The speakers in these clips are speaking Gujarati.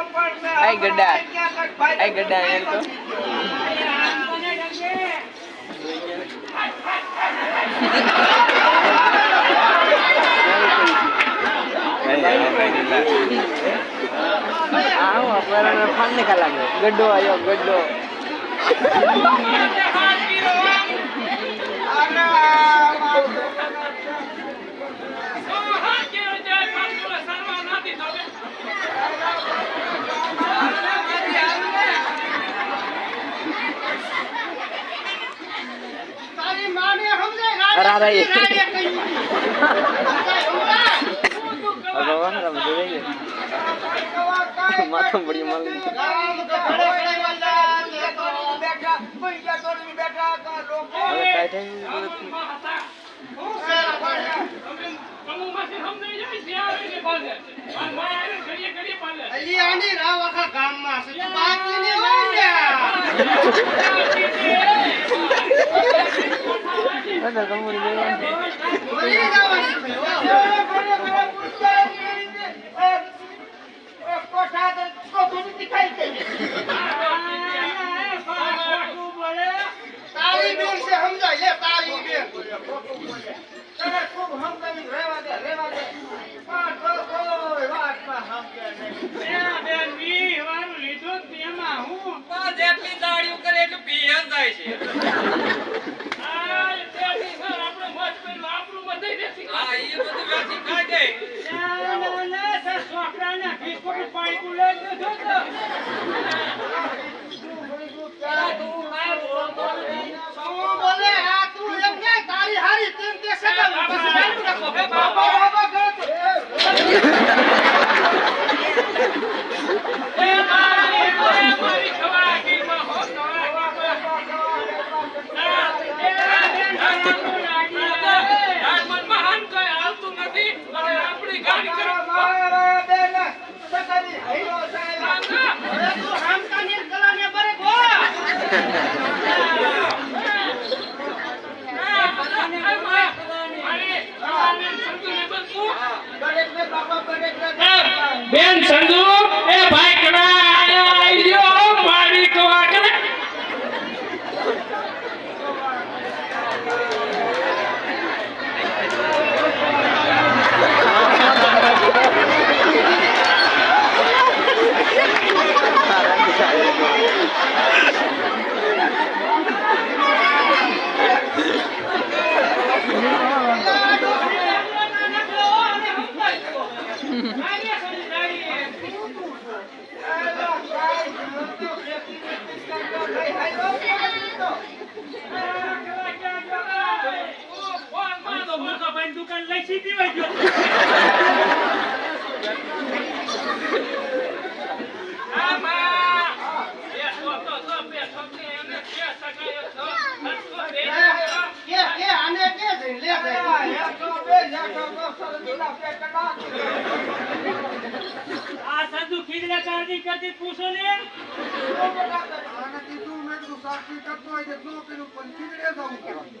આય ગડા આય ગડા એમ તો આવો આપણને ફાન નીકળ લાગ્યો ગડ્ડો આવ્યો ગડ્ડો. સારા એ ભગવાન રામ જોઈ માથું પડી મળી. ગામમાં અંદર કમોરી જવાનું તારી બેન છે સમજાય તારી બેન 变成功 લઈ પીવાઈ ગયો આ સાધુ ખીજડા કારજી કરતી પૂછો ને. આનાથી તું મેં તું સાક્ષી કરતો હોય તો તું કર્યું પણ ખીજડે જવું કહેવાય.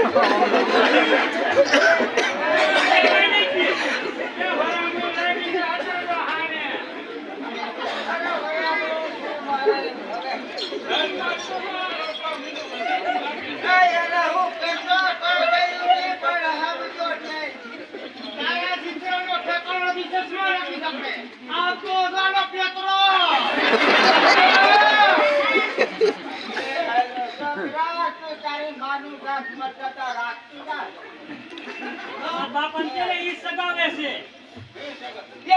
Oh, તારે તારી માનું રાખતી ના બાપા ને ઈ છે એ